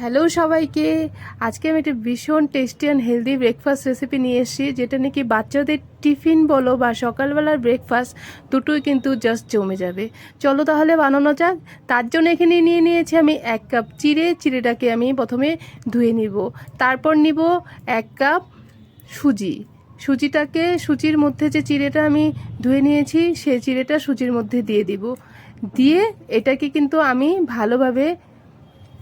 Hello সবাইকে। আজকে আমি একটা ভীষণ tasty and healthy breakfast recipe নিয়ে এসেছি, যেটা নাকি বাচ্চাদের টিফিন বলো বা সকালবেলার ব্রেকফাস্ট দুটোই কিন্তু জাস্ট জমে যাবে। চলো তাহলে বানানো যাক। তার জন্য এখানে নিয়ে নিয়েছি আমি এক কাপ চিড়ে। চিড়েটাকে আমি প্রথমে ধুয়ে নিব। তারপর নিব এক কাপ সুজি। সুজিটাকে সুজির মধ্যে যে চিড়েটা আমি ধুয়ে নিয়েছি, সেই চিড়েটা সুজির মধ্যে দিয়ে দিব। দিয়ে এটাকে কিন্তু আমি ভালোভাবে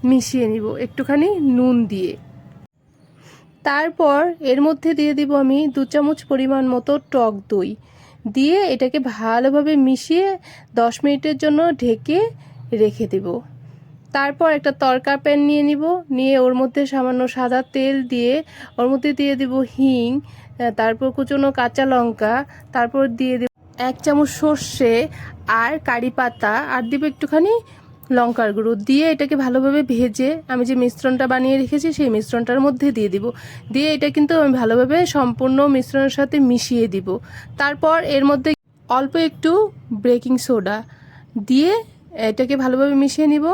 মিশিয়ে নিব, একটুখানি নুন দিয়ে। তারপর এর মধ্যে দিয়ে দিব আমি দু চামচ পরিমাণ মতো টক দই। দিয়ে এটাকে ভালোভাবে মিশিয়ে দশ মিনিটের জন্য ঢেকে রেখে দেব। তারপর একটা তরকা প্যান নিয়ে নিব, নিয়ে ওর মধ্যে সামান্য সাদা তেল দিয়ে ওর মধ্যে দিয়ে দিব হিং, তারপর কুচনো কাঁচা লঙ্কা, তারপর দিয়ে দেব এক চামচ সর্ষে আর কারি পাতা, আর দিব একটুখানি লঙ্কার গুঁড়ো দিয়ে এটাকে ভালোভাবে ভেজে আমি যে মিশ্রণটা বানিয়ে রেখেছি সেই মিশ্রণটার মধ্যে দিয়ে দিব। দিয়ে এটা কিন্তু আমি ভালোভাবে সম্পূর্ণ মিশ্রণের সাথে মিশিয়ে দিব। তারপর এর মধ্যে অল্প একটু বেকিং সোডা দিয়ে এটাকে ভালোভাবে মিশিয়ে নিব।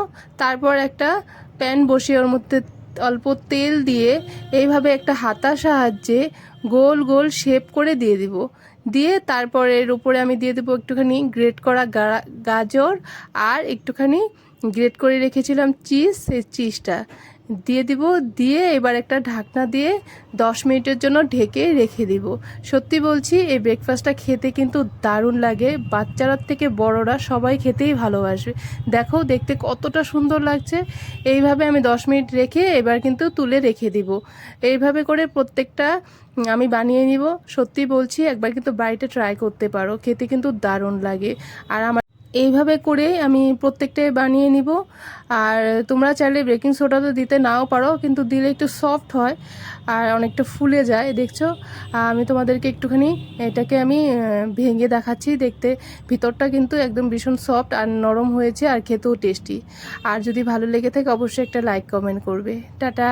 তারপর একটা প্যান বসিয়ে ওর মধ্যে অল্প তেল দিয়ে এইভাবে একটা হাতার সাহায্যে গোল গোল শেপ করে দিয়ে দিব। দিয়ে তারপর এর উপরে আমি দিয়ে দেবো একটুখানি গ্রেট করা গাজর আর একটুখানি গ্রেট করে রেখেছিলাম চিজ, সেই চিজটা। দিয়ে দিব, দিয়ে এবার একটা ঢাকনা দিয়ে দশ মিনিটের জন্য ঢেকে রেখে দিব। সত্যি বলছি, এই ব্রেকফাস্টটা খেতে কিন্তু দারুণ লাগে। বাচ্চারা থেকে বড়রা সবাই খেতেই ভালোবাসবে। দেখো, দেখতে কতটা সুন্দর লাগছে। এইভাবে আমি দশ মিনিট রেখে এবার কিন্তু তুলে রেখে দিব। এইভাবে করে প্রত্যেকটা আমি বানিয়ে নিব। সত্যি বলছি, একবার কিন্তু বাড়িতে ট্রাই করতে পারো। খেতে কিন্তু দারুণ লাগে। আর আমার এইভাবে করে আমি প্রত্যেকটাই বানিয়ে নিব। আর তোমরা চাইলে বেকিং সোডা তো দিতে নাও পারো, কিন্তু দিলে একটু সফট হয় আর অনেকটা ফুলে যায়, দেখছ? আমি তোমাদেরকে একটুখানি এটাকে আমি ভেঙে দেখাচ্ছি দেখতে। ভিতরটা কিন্তু একদম ভীষণ সফট আর নরম হয়েছে আর খেতেও টেস্টি আর যদি ভালো লেগে থাকে, অবশ্যই একটা লাইক কমেন্ট করবে। টাটা!